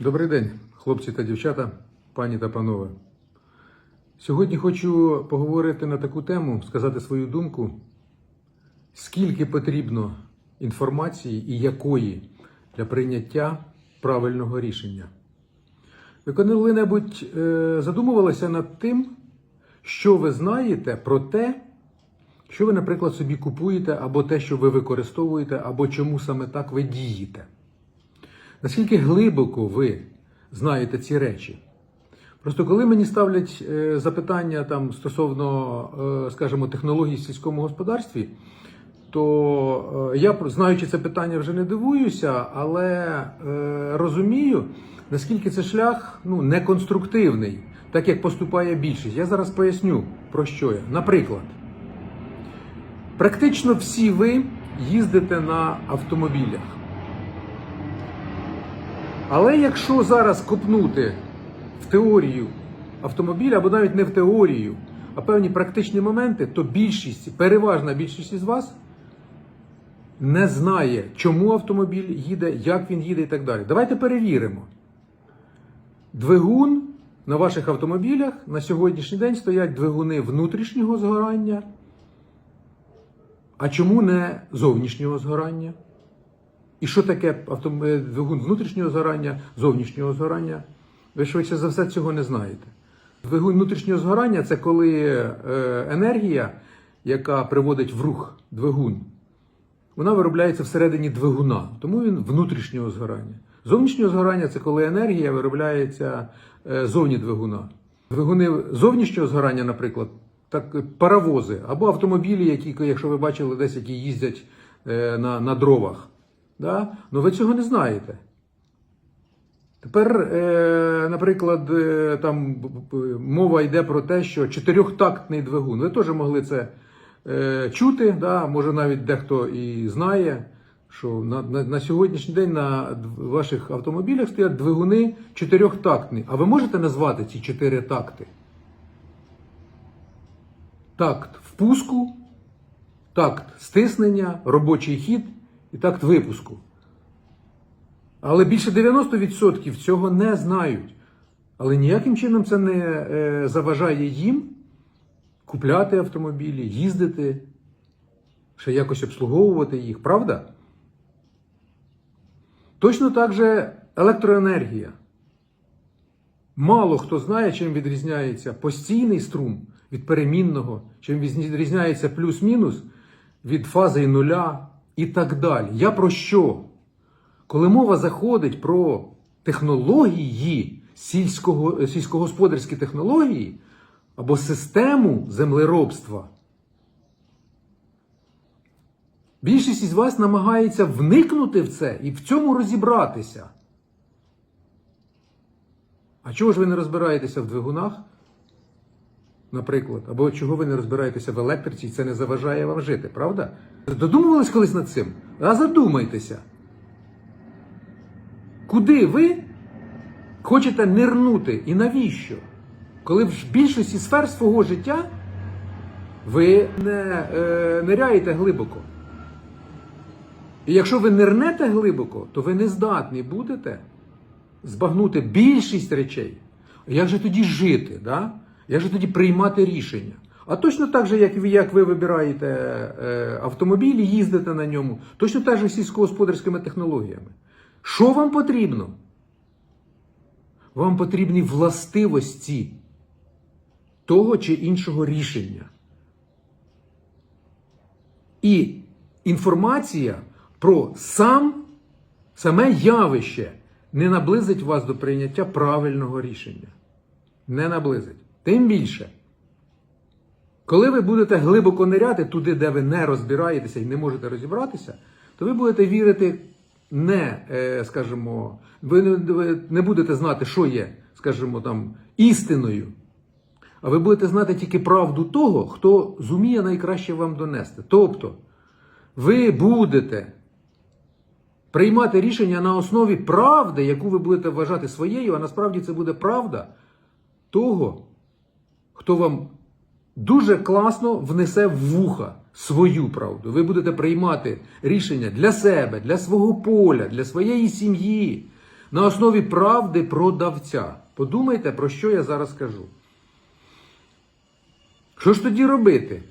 Добрий день, хлопці та дівчата, пані та панове. Сьогодні хочу поговорити на таку тему, сказати свою думку, скільки потрібно інформації і якої для прийняття правильного рішення. Ви коли-небудь е, задумувалися над тим, що ви знаєте про те, що ви, наприклад, собі купуєте, або те, що ви використовуєте, або чому саме так ви дієте? Наскільки глибоко ви знаєте ці речі? Просто коли мені ставлять е, запитання там стосовно, е, скажімо, технологій в сільському господарстві, то е, я, знаючи це питання, вже не дивуюся, але розумію, наскільки це шлях ну, неконструктивний, так як поступає більшість. Я зараз поясню, про що я. Наприклад, практично всі ви їздите на автомобілях. Але якщо зараз копнути в теорію автомобіля, або навіть не в теорію, а певні практичні моменти, то більшість, переважна більшість із вас не знає, чому автомобіль їде, як він їде і так далі. Давайте перевіримо. Двигун на ваших автомобілях на сьогоднішній день стоять двигуни внутрішнього згорання. А чому не зовнішнього згорання? І що таке е, двигун внутрішнього згорання, зовнішнього згорання? Ви швидше за все цього не знаєте. Двигун внутрішнього згорання це коли е, енергія, яка приводить в рух двигун, вона виробляється всередині двигуна, тому він внутрішнього згорання. Зовнішнього згорання це коли енергія виробляється е, зовні двигуна. Двигуни зовнішнього згорання, наприклад, так, паровози або автомобілі, які, якщо ви бачили десь, які їздять на, на дровах. Да? Ну ви цього не знаєте. Тепер, е, наприклад, е, там мова йде про те, що чотирьохтактний двигун. Ви теж могли це е, чути, да? може навіть дехто і знає, що на, на, на сьогоднішній день на ваших автомобілях стоять двигуни чотирьохтактні. А ви можете назвати ці чотири такти? Такт впуску, такт стиснення, робочий хід і такт випуску. Але більше 90% цього не знають. Але ніяким чином це не е, заважає їм купляти автомобілі, їздити, ще якось обслуговувати їх, правда? Точно так же електроенергія. Мало хто знає, чим відрізняється постійний струм від перемінного, чим відрізняється плюс-мінус від фази нуля і так далі. Я про що? Коли мова заходить про технології, сільського, сільськогосподарські технології або систему землеробства, більшість із вас намагається вникнути в це і в цьому розібратися. А чого ж ви не розбираєтеся в двигунах, наприклад, або чого ви не розбираєтеся в електриці, і це не заважає вам жити, правда? Додумувались колись над цим? А задумайтеся. Куди ви хочете нирнути і навіщо? Коли в більшості сфер свого життя ви не е, ниряєте глибоко. І якщо ви нирнете глибоко, то ви не здатні будете збагнути більшість речей. Як же тоді жити? Да? Як же тоді приймати рішення? А точно так же, як ви, як ви вибираєте е, автомобіль і їздите на ньому, точно так же сільськогосподарськими технологіями. Що вам потрібно? Вам потрібні властивості того чи іншого рішення. І інформація про сам, саме явище не наблизить вас до прийняття правильного рішення. Не наблизить. Тим більше, коли ви будете глибоко ниряти туди, де ви не розбираєтеся і не можете розібратися, то ви будете вірити не, е, скажімо, ви не будете знати, що є, скажімо, там, істиною. А ви будете знати тільки правду того, хто зуміє найкраще вам донести. Тобто, ви будете приймати рішення на основі правди, яку ви будете вважати своєю, а насправді це буде правда того, хто вам дуже класно внесе в вуха свою правду. Ви будете приймати рішення для себе, для свого поля, для своєї сім'ї. на основі правди продавця. Подумайте, про що я зараз кажу. Що ж тоді робити?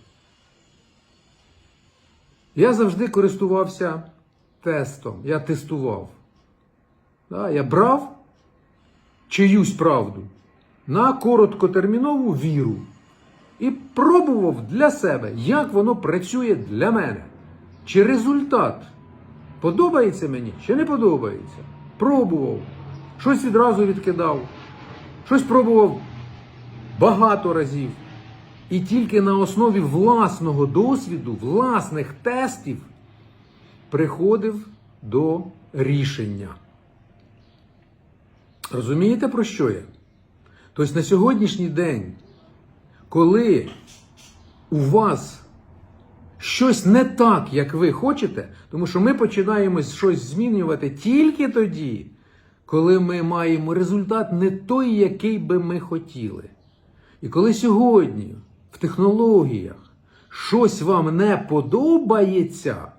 Я завжди користувався тестом, я тестував. Я брав чиюсь правду на короткотермінову віру і пробував для себе, як воно працює для мене. Чи результат подобається мені, чи не подобається. Пробував, щось відразу відкидав, щось пробував багато разів. І тільки на основі власного досвіду, власних тестів приходив до рішення. Розумієте, про що я? Тобто на сьогоднішній день, коли у вас щось не так, як ви хочете, тому що ми починаємо щось змінювати тільки тоді, коли ми маємо результат не той, який би ми хотіли. І коли сьогодні в технологіях щось вам не подобається,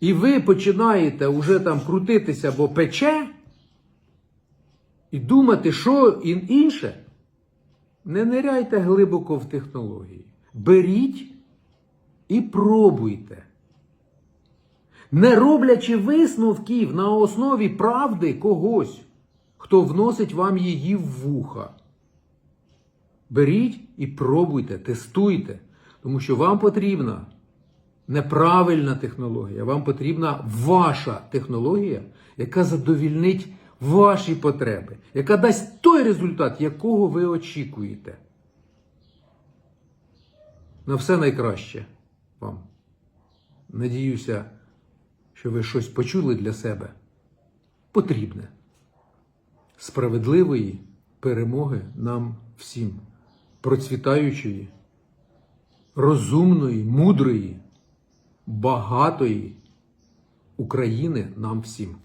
і ви починаєте вже там крутитися, бо пече, і думати, що інше, не ниряйте глибоко в технології. Беріть і пробуйте. Не роблячи висновків на основі правди когось, хто вносить вам її в вуха. Беріть і пробуйте, тестуйте, тому що вам потрібна неправильна технологія, вам потрібна ваша технологія, яка задовільнить ваші потреби, яка дасть той результат, якого ви очікуєте. На все найкраще вам. Надіюся, що ви щось почули для себе потрібне. Справедливої перемоги нам всім, процвітаючої, розумної, мудрої, багатої України нам всім.